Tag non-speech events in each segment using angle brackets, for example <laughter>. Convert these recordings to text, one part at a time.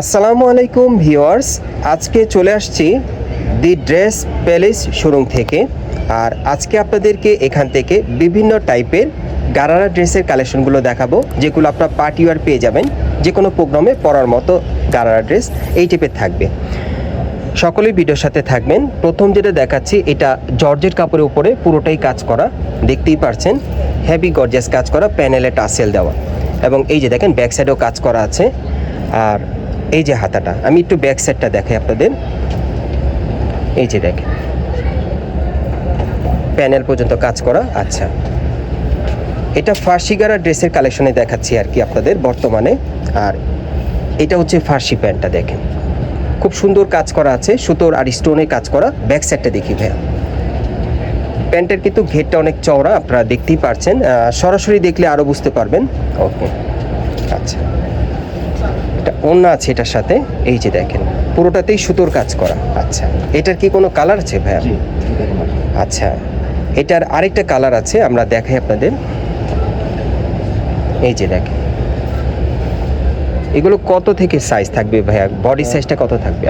আসসালামু আলাইকুম ভিউয়ার্স, আজকে চলে আসছি দি ড্রেস প্যালেস শোরুম থেকে। আর আজকে আপনাদেরকে এখান থেকে বিভিন্ন টাইপের গারারা ড্রেসের কালেকশনগুলো দেখাবো, যেগুলো আপনার পার্টি ওয়ার পেয়ে যাবেন যে কোনো প্রোগ্রামে পরার মতো গারারা ড্রেস এই টাইপের থাকবে। সকলেই ভিডিওর সাথে থাকবেন। প্রথম যেটা দেখাচ্ছি, এটা জর্জের কাপড়ের উপরে পুরোটাই কাজ করা, দেখতেই পারছেন হেভি গর্জিয়াস কাজ করা প্যানেলে টাসেল দেওয়া। এবং এই যে দেখেন ব্যাক সাইডেও কাজ করা আছে। আর এই যে হাতাটা, আমি একটু ব্যাক সাইডটা দেখাই আপনাদের। এই যে দেখেন। প্যানেল পর্যন্ত কাজ করা আচ্ছা। এটা ফার্সিগারা ড্রেসের কালেকশনে দেখাচ্ছি আর কি আপনাদের বর্তমানে। আর এটা হচ্ছে ফার্সি প্যান্টটা দেখেন। খুব সুন্দর কাজ করা আছে, সুতোর আর স্টোনে কাজ করা। ব্যাক সাইডটা দেখি ভাইয়া। প্যান্টের কিন্তু ঘেরটা অনেক চওড়া, আপনারা দেখতেই পারছেন। সরাসরি দেখলে আরও বুঝতে পারবেন। ওকে আচ্ছা। অন্য আছে এটার সাথে এই যে দেখেন পুরোটাতেই সুতোর কাজ করা। আচ্ছা এটার কি কোনো কালার আছে ভাইয়া? আচ্ছা এটার আরেকটা কালার আছে আমরা দেখাই আপনাদের। এই যে দেখেন এগুলো কত থেকে সাইজ থাকবে ভাইয়া? বডি সাইজটা কত থাকবে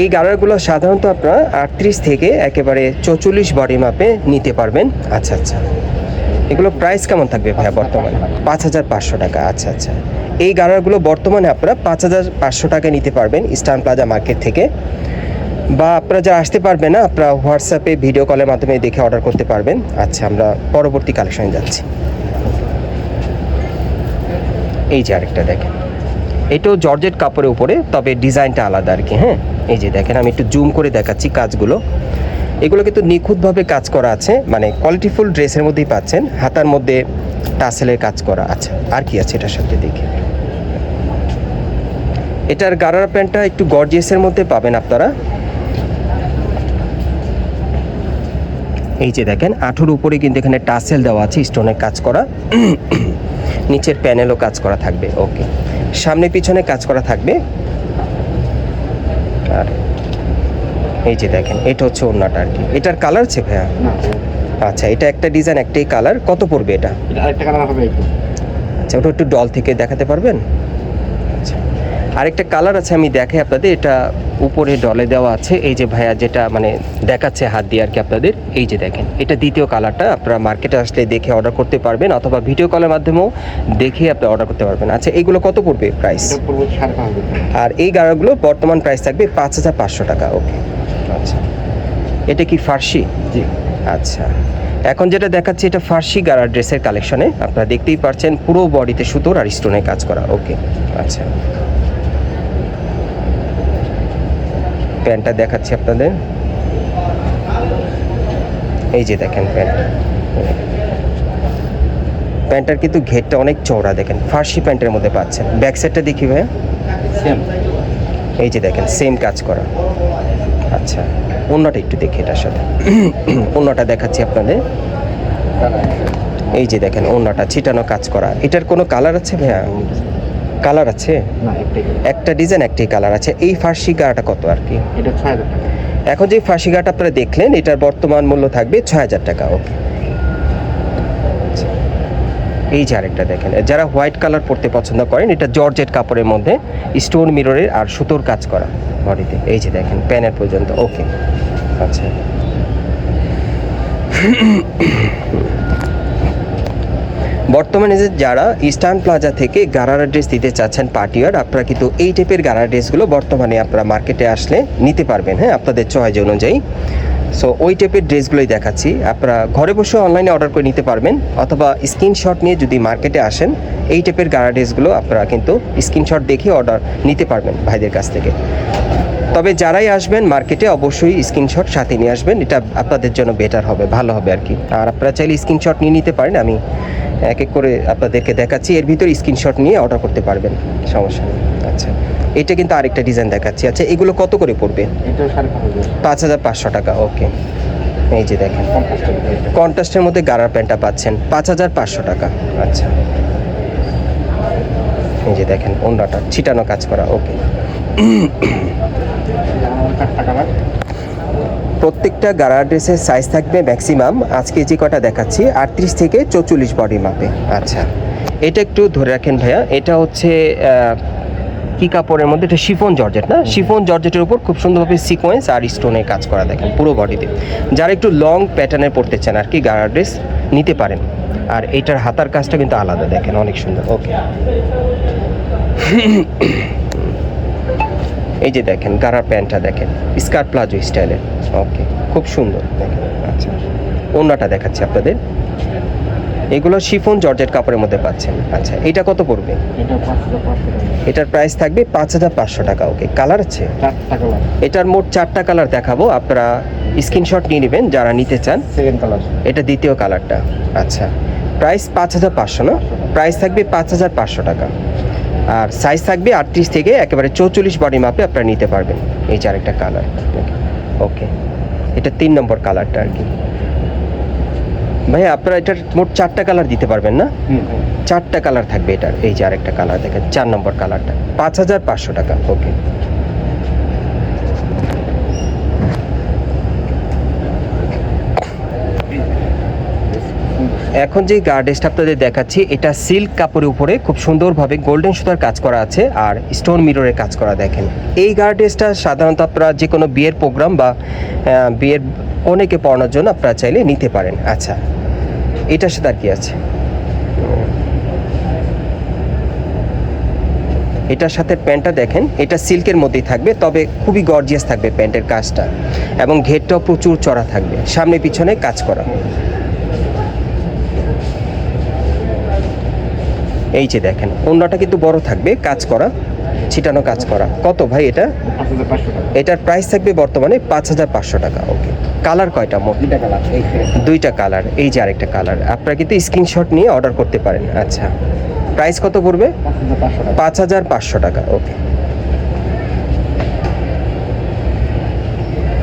এই গাড়ারগুলো সাধারণত আপনারা আটত্রিশ থেকে একেবারে চৌচল্লিশ বডি মাপে নিতে পারবেন। আচ্ছা আচ্ছা। এগুলো প্রাইস কেমন থাকবে ভাইয়া বর্তমানে? পাঁচ হাজার পাঁচশো টাকা আচ্ছা আচ্ছা। এই গাড়ারগুলো বর্তমানে আপনারা পাঁচ হাজার পাঁচশো টাকায় নিতে পারবেন ইস্টার্ন প্লাজা মার্কেট থেকে। বা আপনারা যারা আসতে পারবেন না, আপনারা হোয়াটসঅ্যাপে ভিডিও কলের মাধ্যমে দেখে অর্ডার করতে পারবেন। আচ্ছা আমরা পরবর্তী কালেকশনে যাচ্ছি। এই যে আরেকটা দেখেন। এটাও জর্জেট কাপড়ের উপরে, তবে ডিজাইনটা আলাদা আর কি হ্যাঁ? এই যে দেখেন, আমি একটু জুম করে দেখাচ্ছি কাজগুলো। এগুলো কিন্তু নিখুঁতভাবে কাজ করা আছে মানে কোয়ালিটিফুল ড্রেসের মধ্যেই পাচ্ছেন, হাতার মধ্যে টাসেলের কাজ করা আছে। আর কি আছে এটার সাথে দেখি। এটার গারারা প্যান্টটা একটু গর্জিয়াসের মধ্যে পাবেন আপনারা। এই যে দেখেন, আঠুর উপরে কিন্তু এখানে টাসেল দেওয়া আছে স্টোনের কাজ করা। নিচের প্যানেলও কাজ করা থাকবে ওকে সামনে পিছনে কাজ করা থাকবে। আর এই যে দেখেন এটা হচ্ছে ওড়নাটা আর কি। এটার কালার আছে ভাইয়া? আচ্ছা এটা একটা ডিজাইন একটাই কালার কত পড়বে এটা? আরেকটা কালার হবে একটু আচ্ছা ওটা একটু ডল থেকে দেখাতে পারবেন? আচ্ছা আরেকটা কালার আছে আমি দেখাই আপনাদের। এটা উপরে ডলে দেওয়া আছে। এই যে ভাইয়া যেটা মানে দেখাচ্ছে হাত দিয়ে আর কি আপনাদের। এই যে দেখেন এটা দ্বিতীয় কালারটা আপনারা মার্কেটে আসলে দেখে অর্ডার করতে পারবেন অথবা ভিডিও কলের মাধ্যমেও দেখে আপনি অর্ডার করতে পারবেন। আচ্ছা এইগুলো কত পড়বে প্রাইস আর এই গাড়াগুলো বর্তমান প্রাইস থাকবে পাঁচ হাজার পাঁচশো টাকা ওকে আচ্ছা। এটা কি ফার্সি? জি। আচ্ছা। এখন যেটা দেখাচ্ছি এটা ফার্সি গাড়ার ড্রেসের কালেকশনে আপনারা দেখতেই পারছেন পুরো বডিতে সুতোর আর স্টোনে কাজ করা। ওকে আচ্ছা। প্যান্টটা দেখাচ্ছি আপনাদের। এই যে দেখেন প্যান্ট। প্যান্টটার কিন্তু ঘেরটা অনেক চওড়া দেখেন। ফার্সি প্যান্টের মধ্যে পাচ্ছেন। ব্যাক সাইডটা দেখি ভাইয়া। সেম এই যে দেখেন সেম কাজ করা। আচ্ছা অন্যটা একটু দেখি এটার সাথে। <clears throat> অন্যটা দেখাচ্ছি আপনাদের। এই যে দেখেন অন্যটা ছিটানো কাজ করা। এটার কোনো কালার আছে ভাইয়া? কালার আছে? একটা ডিজাইন একটাই কালার আছে। এই ফার্সি গাটা কত আর কি? এখন যে ফার্সি গাটা আপনারা দেখলেন এটার বর্তমান মূল্য থাকবে ছয় হাজার টাকা ওকে এই যে আরেকটা দেখেন, যারা হোয়াইট কালার পরতে পছন্দ করেন, এটা জর্জেট কাপড়ের মধ্যে স্টোন মিররের আর সুতোর কাজ করা বডিতে। এই যে দেখেন, প্যানের পর্যন্ত, ওকে। আচ্ছা। বর্তমানে যে যারা ইস্টার্ন প্লাজা থেকে গারারা ড্রেস দিতে চাচ্ছেন পার্টিওয়ার আপনারা কিন্তু এই টাইপের গারারা ড্রেসগুলো বর্তমানে আপনারা মার্কেটে আসলে নিতে পারবেন হ্যাঁ আপনাদের চয়েস অনুযায়ী। সো ওই টাইপের ড্রেসগুলোই দেখাচ্ছি। আপনারা ঘরে বসে অনলাইনে অর্ডার করে নিতে পারবেন, অথবা স্ক্রিনশট নিয়ে যদি মার্কেটে আসেন, এই টাইপের গারা ড্রেসগুলো আপনারা কিন্তু স্ক্রিনশট দেখে অর্ডার নিতে পারবেন ভাইদের কাছ থেকে। তবে যারাই আসবেন মার্কেটে, অবশ্যই স্ক্রিনশট সাথে নিয়ে আসবেন, এটা আপনাদের জন্য বেটার হবে, ভালো হবে আর কি। আর আপনারা চাইলে স্ক্রিনশট নিয়ে নিতে পারেন, আমি এক এক করে আপনাদেরকে দেখাচ্ছি। এর ভিতরে স্ক্রিনশট নিয়ে অর্ডার করতে পারবেন। সমস্যা নেই। আচ্ছা। এটা কিন্তু আরেকটা ডিজাইন দেখাচ্ছি। আচ্ছা এগুলো কত করে পড়বে? পাঁচ হাজার। পাঁচশো টাকা ওকে এই যে দেখেন। কন্ট্রাস্টের মধ্যে। গারার প্যান্টটা পাচ্ছেন। পাঁচ হাজার পাঁচশো টাকা। আচ্ছা। এই যে দেখেন অন্যটা ছিটানো কাজ করা ওকে প্রত্যেকটা গারা ড্রেসের সাইজ থাকবে ম্যাক্সিমাম আজকে যে কটা দেখাচ্ছি, আটত্রিশ থেকে চৌচল্লিশ বডি মাপে আচ্ছা এটা একটু ধরে রাখেন ভাইয়া, এটা হচ্ছে কি কাপড়ের মধ্যে? এটা শিফন জর্জেট, না? শিফন জর্জেটের উপর খুব সুন্দরভাবে সিকোয়েন্স আর স্টোনের কাজ করা দেখেন, পুরো বডিতে যারা একটু লং প্যাটার্নে পড়তে চান আর কি গাড়া ড্রেস নিতে পারেন। আর এটার হাতার কাজটা কিন্তু আলাদা দেখেন, অনেক সুন্দর। ওকে এই যে দেখেন গাড়ার প্যান্টটা দেখেন স্কার্ট প্লাজো স্টাইলের। ওকে খুব সুন্দর দেখেন আচ্ছা। অন্যটা দেখাচ্ছি আপনাদের। এগুলো শিফন জর্জেট কাপড়ের মধ্যে পাচ্ছেন। আচ্ছা এটা কত পড়বে? এটার প্রাইস থাকবে পাঁচ হাজার পাঁচশো টাকা ওকে। কালার আছে? এটার মোট চারটা কালার দেখাবো আপনারা স্ক্রিনশট নিয়ে নেবেন যারা নিতে চান। সেকেন্ড কালার এটা দ্বিতীয় কালারটা আচ্ছা। প্রাইস পাঁচ হাজার পাঁচশো না? প্রাইস থাকবে পাঁচ হাজার পাঁচশো টাকা। আর সাইজ থাকবে আটত্রিশ থেকে একেবারে চৌচল্লিশ বডি মাপে আপনারা নিতে পারবেন। এই চার আরেকটা কালার ওকে এটা তিন নম্বর কালারটা আর কি। ভাই আপনারা এটার মোট চারটা কালার দিতে পারবেন না? চারটা কালার থাকবে এটার। এই যে আরেকটা কালার দেখেন চার নম্বর কালারটা পাঁচ হাজার পাঁচশো টাকা। ওকে এখন যে গার্ডেসটা আপনাদের দেখাচ্ছি, এটা সিল্ক কাপড়ের উপরে খুব সুন্দরভাবে গোল্ডেন সুতার কাজ করা আছে আর স্টোন মিররের কাজ করা দেখেন। এই গার্ডেসটা সাধারণত আপনারা যে কোনো বিয়ের প্রোগ্রাম বা বিয়ের অনেকে পড়ানোর জন্য আপনারা চাইলে নিতে পারেন। আচ্ছা এটার সাথে আর কি আছে? এটার সাথে প্যান্টটা দেখেন, এটা সিল্কের মধ্যেই থাকবে, তবে খুবই গর্জিয়াস থাকবে প্যান্টের কাজটা। এবং ঘেরটাও প্রচুর চড়া থাকবে, সামনে পিছনে কাজ করা। এই যে দেখেন অন্যটা কিন্তু বড় থাকবে কাজ করা ছিটানো কাজ করা। কত ভাই এটা? এটার প্রাইস থাকবে বর্তমানে পাঁচ হাজার পাঁচশো টাকা ওকে কালার কয়টা মোট? দুইটা কালার এই যে। আরেকটা কালার আপনারা কিন্তু স্ক্রিনশট নিয়ে অর্ডার করতে পারেন। আচ্ছা প্রাইস কত পড়বে? পাঁচ হাজার পাঁচশো টাকা। ওকে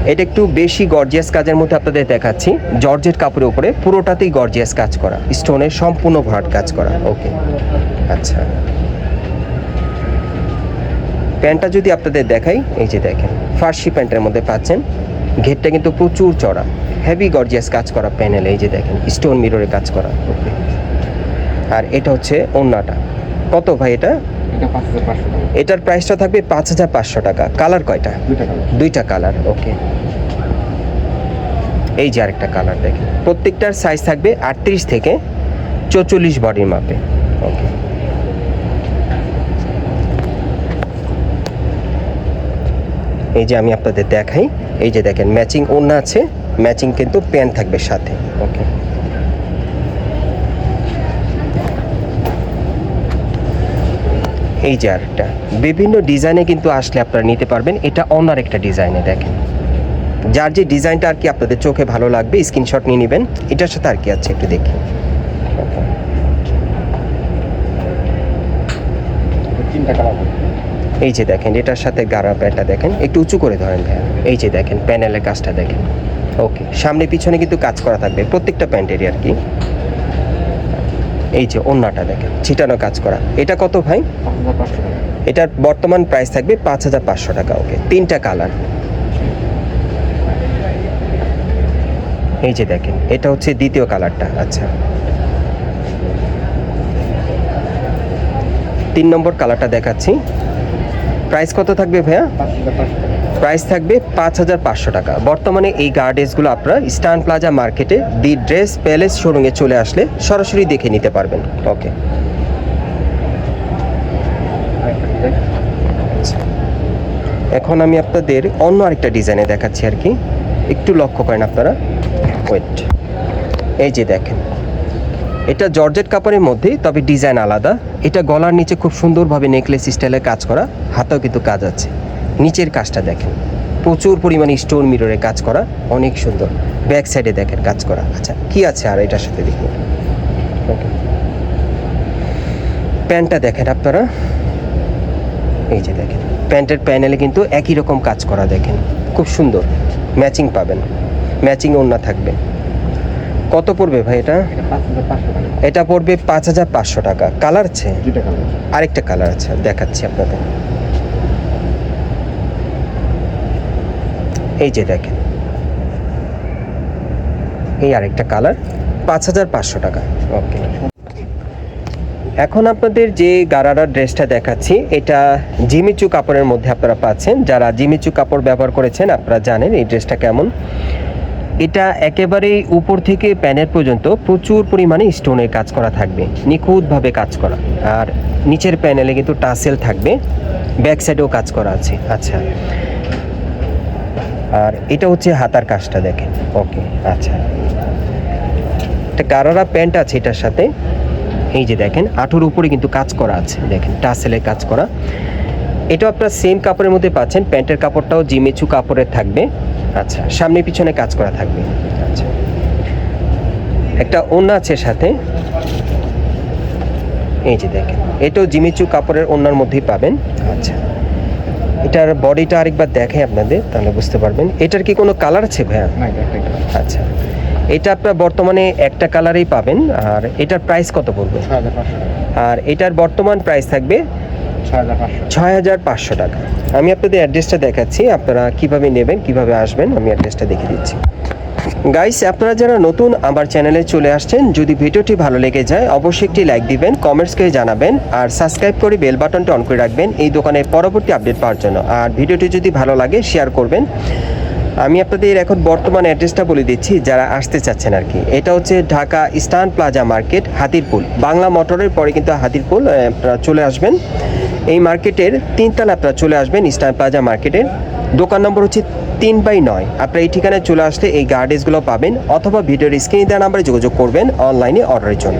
এটা একটু বেশি গর্জিয়াস কাজের মধ্যে আপনাদের দেখাচ্ছি। জর্জেট কাপড়ের উপরে পুরোটাতেই গর্জিয়াস কাজ করা। স্টোনের সম্পূর্ণ ভরাট কাজ করা। ওকে আচ্ছা। প্যান্টটা যদি আপনাদের দেখাই, এই যে দেখেন, ফার্সি প্যান্টের মধ্যে পাচ্ছেন। ঘেরটা কিন্তু প্রচুর চড়া হেভি গর্জিয়াস কাজ করা প্যানেল এই যে দেখেন স্টোন মিররে কাজ করা। ওকে আর এটা হচ্ছে ওন্নাটা। কত ভাই এটা? এটার প্রাইসটা থাকবে পাঁচ হাজার পাঁচশো টাকা। কালার কয়টা? দুইটা কালার ওকে এই যে আরেকটা কালার দেখেন প্রত্যেকটার সাইজ থাকবে আটত্রিশ থেকে চৌচল্লিশ বডির মাপে ওকে এই যে আমি আপনাদের দেখাই এই যে দেখেন ম্যাচিং ওড়না আছে ম্যাচিং কিন্তু প্যান্ট থাকবে সাথে ওকে এই যে আরেকটা। বিভিন্ন ডিজাইনে কিন্তু আসলে আপনারা নিতে পারবেন। এটা অন্য একটা ডিজাইনে দেখেন। যার যে ডিজাইনটা আর কি আপনাদের চোখে ভালো লাগবে স্ক্রিনশট নিয়ে নেবেন। এটার সাথে আর কি আছে একটু দেখি। এই যে দেখেন এটার সাথে গাড়া প্যান্টটা দেখেন। একটু উঁচু করে ধরেন ভাইয়া। এই যে দেখেন প্যানেলের কাজটা দেখেন। ওকে সামনে পিছনে কিন্তু কাজ করা থাকবে প্রত্যেকটা প্যান্টেরই আর কি। এই যে ওন্নাটা দেখেন, ছিটানো কাজ করা। এটা কত ভাই? এটার বর্তমান প্রাইস থাকবে পাঁচ হাজার পাঁচশো টাকা, ওকে। তিনটা কালার এই যে দেখেন, এটা হচ্ছে দ্বিতীয় কালারটা আচ্ছা। তিন নম্বর কালারটা দেখাচ্ছি। প্রাইস কত থাকবে ভাইয়া? প্রাইস থাকবে পাঁচ হাজার পাঁচশো টাকা। বর্তমানে এই গার্ডেসগুলো আপনারা স্টান প্লাজা মার্কেটে দি ড্রেস প্যালেস শোরুমে চলে আসলে সরাসরি দেখে নিতে পারবেন। ওকে এখন আমি আপনাদের অন্য আরেকটা ডিজাইনে দেখাচ্ছি আর কি। একটু লক্ষ্য করেন আপনারা। ওয়েট এই যে দেখেন। এটা জর্জেট কাপড়ের মধ্যেই, তবে ডিজাইন আলাদা। এটা গলার নিচে খুব সুন্দরভাবে নেকলেস স্টাইলে কাজ করা, হাতেও কিন্তু কাজ আছে। নিচের কাজটা দেখেন। প্রচুর পরিমাণে স্টোন মিররে কাজ করা অনেক সুন্দর। ব্যাক সাইডে দেখেন কাজ করা। আচ্ছা কি আছে আর এটার সাথে দেখুন ওকে প্যান্টটা দেখেন আপনারা। এই যে দেখেন। প্যান্টের প্যানেলে কিন্তু একই রকম কাজ করা দেখেন। খুব সুন্দর। ম্যাচিং পাবেন। ম্যাচিং ওড়না থাকবে। কত পড়বে ভাই এটা? এটা পড়বে পাঁচ হাজার পাঁচশো টাকা। কালার আছে? আরেকটা কালার আছে দেখাচ্ছি আপনাদের। এই যে দেখেন। এই আরেকটা কালার পাঁচ হাজার পাঁচশো টাকা। ওকে। এখন আপনাদের যে গারারা ড্রেসটা দেখাচ্ছি এটা জিমিচু কাপড়ের মধ্যে আপনারা পাচ্ছেন। যারা জিমিচু কাপড় ব্যবহার করেছেন আপনারা জানেন এই ড্রেসটা কেমন। এটা একেবারেই উপর থেকে প্যানের পর্যন্ত প্রচুর পরিমাণে স্টোনের কাজ করা থাকবে নিখুঁতভাবে কাজ করা। আর নিচের প্যানেলে কিন্তু টাসেল থাকবে ব্যাক সাইডেও কাজ করা আছে। আচ্ছা আর এটা হচ্ছে হাতার কাজটা দেখেন। ওকে আচ্ছা। একটা গারারা প্যান্ট আছে এটার সাথে। এই যে দেখেন, আঠুর উপরে কিন্তু কাজ করা আছে। দেখেন টাসেলের কাজ করা। এটা আপনার সেম কাপড়ের মধ্যে পাচ্ছেন। প্যান্টের কাপড়টাও জিমেচু কাপড়ের থাকবে। আচ্ছা সামনে পিছনে কাজ করা থাকবে। আচ্ছা। একটা ওড়না আছে সাথে। এই যে দেখেন, এটাও জিমিচু কাপড়ের ওড়নার মধ্যেই পাবেন। আচ্ছা। এটার বডিটা আরেকবার দেখে আপনাদের তাহলে বুঝতে পারবেন। এটার কি কোনো কালার আছে ভাইয়া? আচ্ছা। এটা আপনার বর্তমানে একটা কালারেই পাবেন আর এটার প্রাইস কত পড়বে? আর এটার বর্তমান প্রাইস থাকবে ছয় হাজার পাঁচশো ছয় হাজার পাঁচশো টাকা। আমি আপনাদের অ্যাড্রেসটা দেখাচ্ছি আপনারা কীভাবে নেবেন কীভাবে আসবেন আমি অ্যাড্রেসটা দেখে দিচ্ছি। গাইস আপনারা যারা নতুন আমার চ্যানেলে চলে আসছেন, যদি ভিডিওটি ভালো লেগে যায়, অবশ্যই একটি লাইক দিবেন কমেন্টস জানাবেন, আর সাবস্ক্রাইব করে বেল বাটনটা অন করে রাখবেন এই দোকানের পরবর্তী আপডেট পাওয়ার জন্য। আর ভিডিওটি যদি ভালো লাগে শেয়ার করবেন। আমি আপনাদের এখন বর্তমান অ্যাড্রেসটা বলে দিচ্ছি, যারা আসতে চাচ্ছেন আর কি। এটা হচ্ছে Dhaka eastern plaza market Hatirpul. Bangla মোটরের পরে কিন্তু হাতিরপুল আপনারা চলে আসবেন। এই মার্কেটের তিনতলা আপনারা চলে আসবেন ইস্টার্ন প্লাজা মার্কেটের দোকান নম্বর হচ্ছে তিন বাই নয়। আপনারা এই ঠিকানায় চলে আসতে এই গার্ডেসগুলো পাবেন অথবা ভিডিওর স্ক্রিনে দেওয়া নাম্বারে যোগাযোগ করবেন অনলাইনে অর্ডারের জন্য।